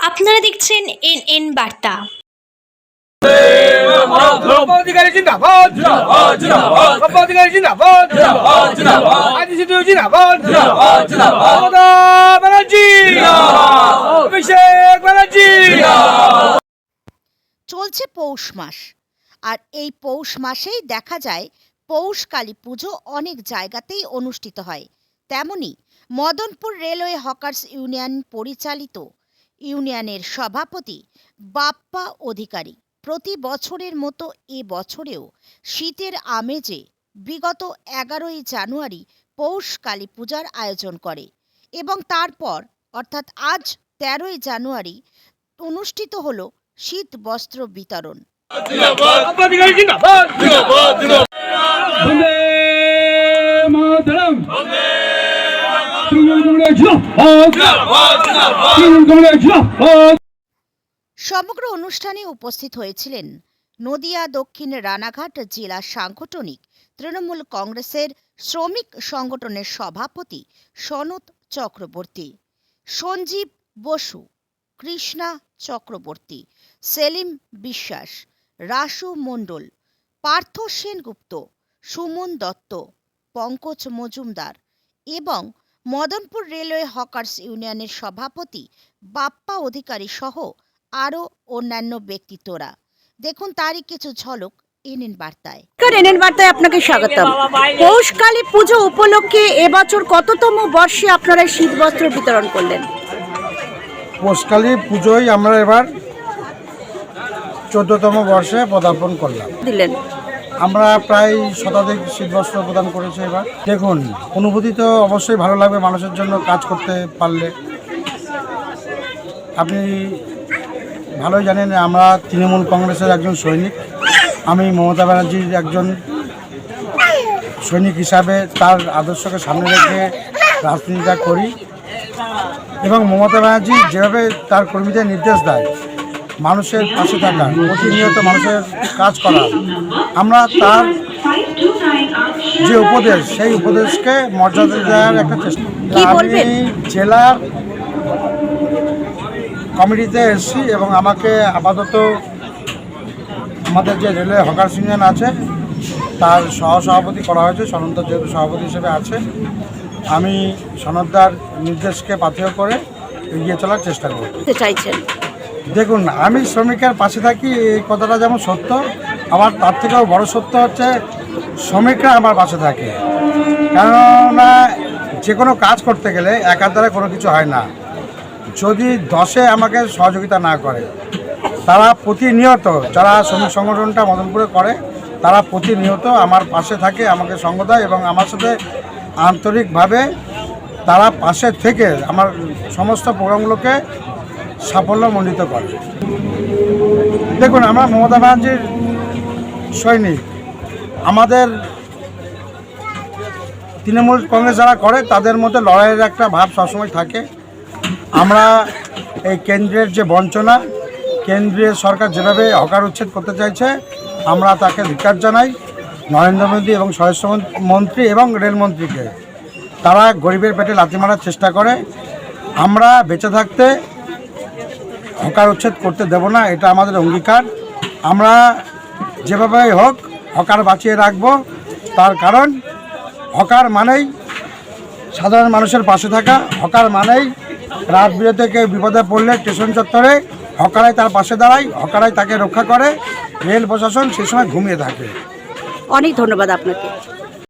আপনারা দেখছেন N N বার্তা চলছে পৌষ মাস আর এই পৌষ মাসেই দেখা যায় পৌষ কালী পুজো অনেক জায়গাতেই অনুষ্ঠিত হয়। তেমনি মদনপুর রেলওয়ে হকার্স ইউনিয়ন পরিচালিত ইউনিয়নের সভাপতি বাপ্পা অধিকারী। প্রতি বছরের মতো এ বছরেও শীতের আমেজে বিগত এগারোই জানুয়ারি পৌষ কালী পূজার আয়োজন করে এবং তারপর অর্থাৎ আজ তেরোই জানুয়ারি অনুষ্ঠিত হল শীত বস্ত্র বিতরণ। তৃণমূল সমগ্র অনুষ্ঠানে উপস্থিত হয়েছিলেন নদিয়া দক্ষিণ রানাঘাট জেলা সাংগঠনিক তৃণমূল কংগ্রেসের শ্রমিক সংগঠনের সভাপতি সনত চক্রবর্তী, সঞ্জীব বসু, কৃষ্ণা চক্রবর্তী, সেলিম বিশ্বাস, রাসু মণ্ডল, পার্থ সেনগুপ্ত, সুমন দত্ত, পঙ্কজ মজুমদার এবং মদনপুর রেলওয়ে হকার্স ইউনিয়নের সভাপতি বাপ্পা অধিকারী সহ আরও অন্যান্য ব্যক্তিত্বরা। দেখুন তারই কিছু ঝলক এনএন বার্তায়। এনএন বার্তায় আপনাকে স্বাগতম। পৌষকালী পুজো উপলক্ষে এবছর কততম বর্ষে আপনারা শীত বস্ত্র বিতরণ করলেন? পোষকালী পুজোয় আমরা এবার চোদ্দতম বর্ষে পদার্পণ করলাম। দিলেন। আমরা প্রায় শতাধিক শীতবস্ত্র প্রদান করেছি এবার। দেখুন, অনুভূতি তো অবশ্যই ভালো লাগবে মানুষের জন্য কাজ করতে পারলে। আপনি ভালোই জানেন, আমরা তৃণমূল কংগ্রেসের একজন সৈনিক। আমি মমতা ব্যানার্জির একজন সৈনিক হিসাবে তার আদর্শকে সামনে রেখে রাজনীতিটা করি। এবং মমতা ব্যানার্জি যেভাবে তার কর্মীদের নির্দেশ দেয় মানুষের পাশে থাকা প্রতিনিয়ত মানুষের কাজ করা। আমরা তার যে উপদেশ সেই উপদেশকে মর্যাদা দেওয়ার একটা চেষ্টা। আমি জেলার কমিটিতে এসেছি এবং আমাকে আপাতত আমাদের যে রেলওয়ে হকার ইউনিয়ন আছে তার সহসভাপতি করা হয়েছে সনন্দ যেহেতু সভাপতি হিসেবে আছে। আমি সনদদার নির্দেশকে পাথেয় করে এগিয়ে চলার চেষ্টা করব। চাইছেন। দেখুন, আমি শ্রমিকের পাশে থাকি, এই কথাটা যেমন সত্য, আবার তার থেকেও বড় সত্য হচ্ছে, শ্রমিকরা আমার পাশে থাকে। কেননা, যে কোনো কাজ করতে গেলে একার দ্বারা কোনো কিছু হয় না। যদি দশে আমাকে সহযোগিতা না করে, তারা প্রতিনিয়ত, যারা শ্রমিক সংগঠনটা মদনপুরে করে, তারা প্রতিনিয়ত আমার পাশে থাকে, আমাকে সঙ্গ দেয় এবং আমার সাথে আন্তরিকভাবে তারা পাশে থেকে আমার সমস্ত প্রোগ্রামগুলোকে সাফল্যমণ্ডিত করে। দেখুন, আমরা মমতা ব্যানার্জির সৈনিক। আমাদের তৃণমূল কংগ্রেস যারা করে, তাদের মধ্যে লড়াইয়ের একটা ভাব সবসময় থাকে। আমরা এই কেন্দ্রের যে বঞ্চনা, কেন্দ্রীয় সরকার যেভাবে হকার উচ্ছেদ করতে চাইছে, আমরা তাকে ধিকার জানাই। নরেন্দ্র মোদী এবং স্বরাষ্ট্র মন্ত্রী এবং রেলমন্ত্রীকে তারা গরিবের পেটে লাথি মারার চেষ্টা করে। আমরা বেঁচে থাকতে হকার উচ্ছেদ করতে দেব না, এটা আমাদের অঙ্গীকার। আমরা যেভাবেই হোক হকার বাঁচিয়ে রাখব, তার কারণ হকার মানেই সাধারণ মানুষের পাশে থাকা, হকার মানেই রাত বিরতে কেউ বিপদে পড়লে স্টেশন চত্বরে হকারাই তার পাশে দাঁড়ায়, হকারাই তাকে রক্ষা করে, রেল প্রশাসন সে সময় ঘুমিয়ে থাকে। অনেক ধন্যবাদ আপনাকে।